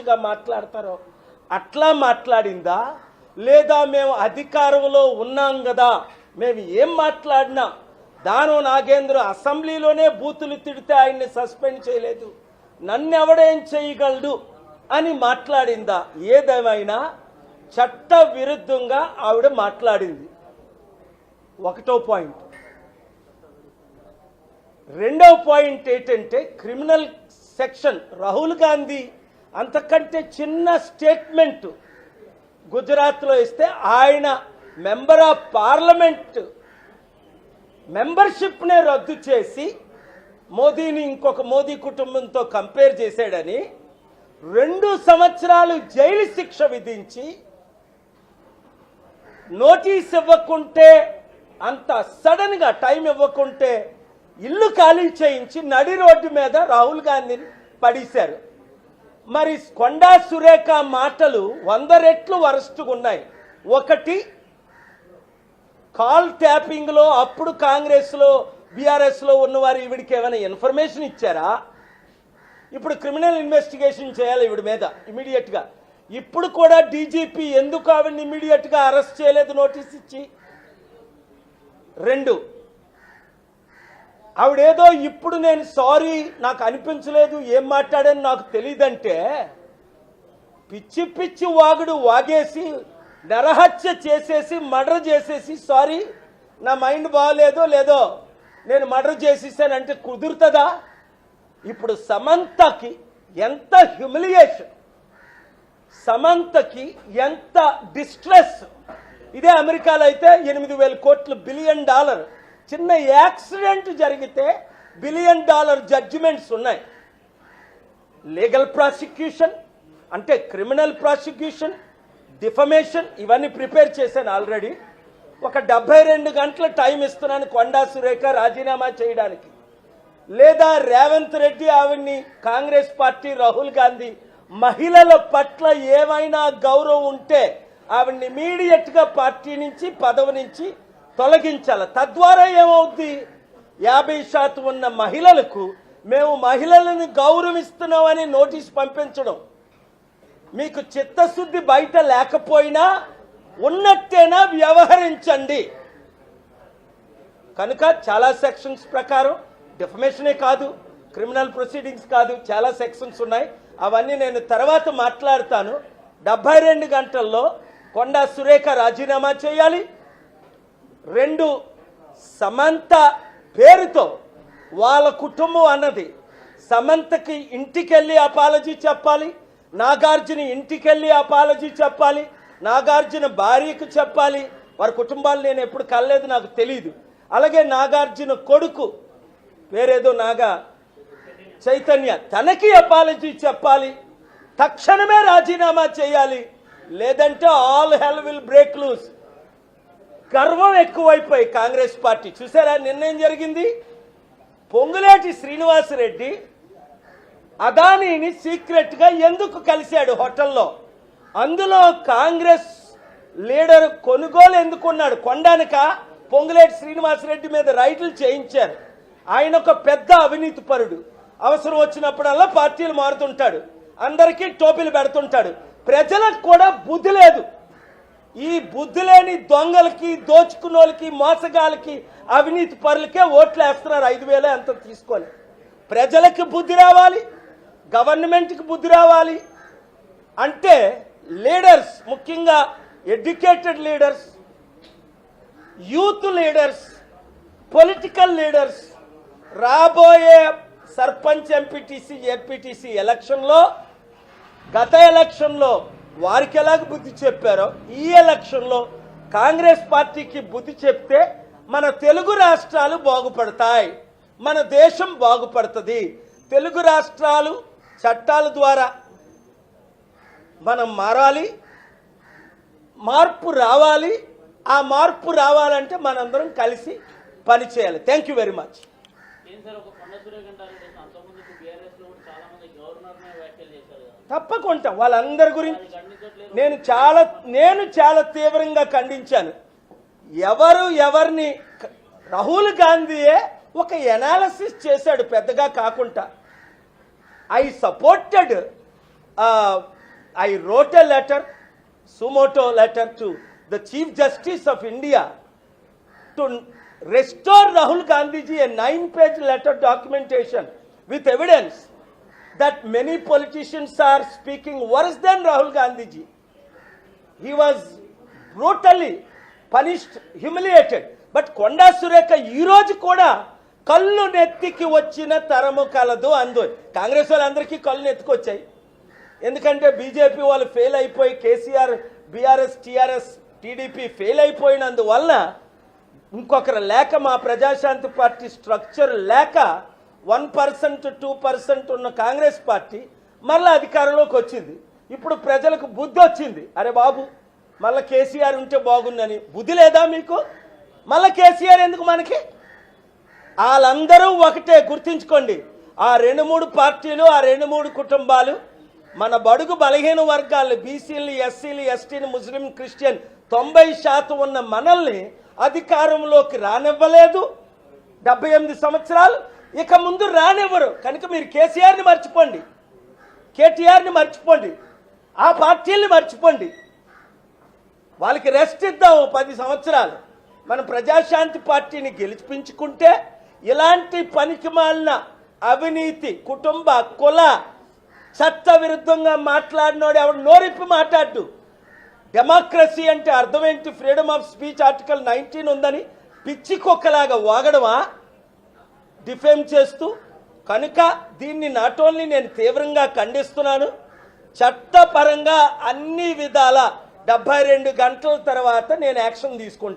గా మాట్లాడతారో అట్లా మాట్లాడిందా? లేదా మేము అధికారంలో ఉన్నాం కదా మేము ఏం మాట్లాడినా? దాను నాగేంద్ర అసెంబ్లీలోనే బూతులు తిడితే ఆయన్ని సస్పెండ్ చేయలేదు. నన్ను ఎవడేం చేయగలడు అని మాట్లాడిందా? ఏదేమైనా? చట్ట విరుద్ధంగా ఆవిడ మాట్లాడింది. ఒకటో పాయింట్. రెండవ పాయింట్ ఏంటంటే క్రిమినల్ సెక్షన్ రాహుల్ గాంధీ అంతకంటే చిన్న స్టేట్మెంట్ గుజరాత్లో ఇస్తే ఆయన మెంబర్ ఆఫ్ పార్లమెంట్ మెంబర్షిప్నే రద్దు చేసి మోదీని ఇంకొక మోదీ కుటుంబంతో కంపేర్ చేశాడని రెండు సంవత్సరాలు జైలు శిక్ష విధించి నోటీస్ ఇవ్వకుంటే అంత సడన్గా టైం ఇవ్వకుంటే ఇల్లు ఖాళీ చేయించి నడి రోడ్డు మీద రాహుల్ గాంధీని పడేశారు. మరి కొండా సురేఖ మాటలు వంద రెట్లు వరస్ట్గా ఉన్నాయి ఒకటి కాల్ ట్యాపింగ్లో అప్పుడు కాంగ్రెస్లో బీఆర్ఎస్లో ఉన్నవారు ఈవిడికి ఏమైనా ఇన్ఫర్మేషన్ ఇచ్చారా? ఇప్పుడు క్రిమినల్ ఇన్వెస్టిగేషన్ చేయాలి ఈవిడ మీద ఇమీడియట్గా ఇప్పుడు కూడా డీజీపీ ఎందుకు ఆవిడని ఇమీడియట్గా అరెస్ట్ చేయలేదు నోటీస్ ఇచ్చి? రెండు ఆవిడేదో ఇప్పుడు నేను సారీ నాకు అనిపించలేదు ఏం మాట్లాడాను నాకు తెలియదంటే పిచ్చి పిచ్చి వాగుడు వాగేసి నరహత్య చేసేసి మర్డర్ చేసేసి సారీ నా మైండ్ బాగలేదో లేదో నేను మర్డర్ చేసేసానంటే కుదురుతుందా? ఇప్పుడు సమంతకి ఎంత హ్యూమిలియేషన్ సమంతకి ఎంత డిస్ట్రెస్ ఇదే అమెరికాలో అయితే ఎనిమిది వేల కోట్లు బిలియన్ డాలర్. చిన్న యాక్సిడెంట్ జరిగితే బిలియన్ డాలర్ జడ్జిమెంట్స్ ఉన్నాయి. లీగల్ ప్రాసిక్యూషన్ అంటే క్రిమినల్ ప్రాసిక్యూషన్ డిఫమేషన్ ఇవన్నీ ప్రిపేర్ చేశాను ఆల్రెడీ. ఒక డెబ్బై రెండు గంటల టైం ఇస్తున్నాను కొండా సురేఖ రాజీనామా చేయడానికి. లేదా రేవంత్ రెడ్డి ఆవిడ్ని కాంగ్రెస్ పార్టీ రాహుల్ గాంధీ మహిళల పట్ల ఏమైనా గౌరవం ఉంటే ఆవిడ్ని ఇమీడియట్గా పార్టీ నుంచి పదవి నుంచి తొలగించాలి. తద్వారా ఏమవుద్ది? యాభై శాతం ఉన్న మహిళలకు మేము మహిళలను గౌరవిస్తున్నామని నోటీస్ పంపించడం. మీకు చిత్తశుద్ధి బయట లేకపోయినా ఉన్నట్టేనా వ్యవహరించండి. కనుక చాలా సెక్షన్స్ ప్రకారం డిఫమేషనే కాదు క్రిమినల్ ప్రొసీడింగ్స్ కాదు చాలా సెక్షన్స్ ఉన్నాయి. అవన్నీ నేను తర్వాత మాట్లాడతాను. డెబ్బై రెండు గంటల్లో కొండా సురేఖ రాజీనామా చేయాలి. రెండు సమంత పేరుతో వాళ్ళ కుటుంబం అన్నది. సమంతకి ఇంటికెళ్ళి అపాలజీ చెప్పాలి నాగార్జున ఇంటికెళ్ళి అపాలజీ చెప్పాలి నాగార్జున భార్యకు చెప్పాలి. వారి కుటుంబాలు నేను ఎప్పుడు కలలేదు నాకు తెలియదు అలాగే నాగార్జున కొడుకు వేరేదో నాగా చైతన్య తనకి అపాలజీ చెప్పాలి. తక్షణమే రాజీనామా చేయాలి. లేదంటే all hell will break loose గర్వం ఎక్కువైపోయి కాంగ్రెస్ పార్టీ. చూసారా నిర్ణయం జరిగింది? పొంగులేటి శ్రీనివాసరెడ్డి అదానీని సీక్రెట్గా ఎందుకు కలిశాడు హోటల్లో? అందులో కాంగ్రెస్ లీడర్ కొనుగోలు ఎందుకున్నాడు? కొండానిక? పొంగులేటి శ్రీనివాసరెడ్డి మీద రైట్లు చేయించారు. ఆయన ఒక పెద్ద అవినీతి పరుడు. అవసరం వచ్చినప్పుడల్లా పార్టీలు మారుతుంటాడు. అందరికీ టోపీలు పెడుతుంటాడు. ప్రజలకు కూడా బుద్ధి లేదు. ఈ బుద్ధి లేని దొంగలకి దోచుకున్నోళ్ళకి మోసగాళ్ళకి అవినీతి పరులకే ఓట్లు వేస్తున్నారు ఐదు వేలే అంత తీసుకొని. ప్రజలకు బుద్ధి రావాలి గవర్నమెంట్కి బుద్ధి రావాలి. అంటే లీడర్స్ ముఖ్యంగా educated leaders youth leaders political leaders రాబోయే సర్పంచ్ ఎంపీటీసీ ఏపీటీసీ ఎలక్షన్లో గత ఎలక్షన్లో వారికి ఎలాగ బుద్ధి చెప్పారో ఈ ఎలక్షన్లో కాంగ్రెస్ పార్టీకి బుద్ధి చెప్తే మన తెలుగు రాష్ట్రాలు బాగుపడతాయి మన దేశం బాగుపడుతుంది. తెలుగు రాష్ట్రాలు చట్టాల ద్వారా మనం మారాలి మార్పు రావాలి. ఆ మార్పు రావాలంటే మనందరం కలిసి పనిచేయాలి thank you very much governor తప్పక వాళ్ళందరి గురించి నేను చాలా నేను చాలా తీవ్రంగా ఖండించాను. ఎవరు ఎవరిని రాహుల్ గాంధీయే ఒక ఎనాలసిస్ చేశాడు పెద్దగా కాకుండా. I supported I wrote a letter suo motu letter to the chief justice of India to restore Rahul Gandhiji a nine page letter documentation with evidence that many politicians are speaking worse than Rahul Gandhiji. He was brutally punished, humiliated. But Konda Surekha ఈరోజు కూడా కళ్ళు నెత్తికి వచ్చిన తరము కలదు అందు కాంగ్రెస్ వాళ్ళందరికీ కళ్ళు నెత్తుకొచ్చాయి ఎందుకంటే బీజేపీ వాళ్ళు ఫెయిల్ అయిపోయి KCR BRS TRS TDP fail అయిపోయినందువల్ల ఇంకొకరు లేక మా ప్రజాశాంతి పార్టీ స్ట్రక్చర్ లేక వన్ పర్సెంట్ టూ పర్సెంట్ ఉన్న కాంగ్రెస్ పార్టీ మళ్ళీ అధికారంలోకి వచ్చింది. ఇప్పుడు ప్రజలకు బుద్ధి వచ్చింది. అరే బాబు మళ్ళీ కేసీఆర్ ఉంటే బాగుందని బుద్ధి లేదా మీకు? మళ్ళీ కేసీఆర్ ఎందుకు మనకి? వాళ్ళందరూ ఒకటే గుర్తించుకోండి. ఆ రెండు మూడు పార్టీలు ఆ రెండు మూడు కుటుంబాలు మన బడుగు బలహీన వర్గాలు బీసీలు ఎస్సీలు ఎస్టీలు ముస్లిం క్రిస్టియన్ తొంభై శాతం ఉన్న మనల్ని అధికారంలోకి రానివ్వలేదు. డెబ్బై ఎనిమిది సంవత్సరాలు ఇక ముందు రానివ్వరు. కనుక మీరు కేసీఆర్ని మర్చిపోండి. కేటీఆర్ని మర్చిపోండి. ఆ పార్టీల్ని మర్చిపోండి. వాళ్ళకి రెస్ట్ ఇద్దాం పది సంవత్సరాలు. మన ప్రజాశాంతి పార్టీని గెలిపించుకుంటే ఇలాంటి పనికి మాలిన అవినీతి కుటుంబ కుల చట్ట విరుద్ధంగా మాట్లాడినోడు ఎవడు నోరిప్పి మాట్లాడు డెమోక్రసీ అంటే అర్థం ఏంటి? Freedom of speech article nineteen ఉందని పిచ్చి కుక్కలాగా వాగడమా? డిఫేమ్ చేస్తూ కనుక దీన్ని నాట్ ఓన్లీ నేను తీవ్రంగా ఖండిస్తున్నాను. చట్టపరంగా అన్ని విధాల డెబ్బై రెండు గంటల తర్వాత నేను యాక్షన్ తీసుకుంటాను.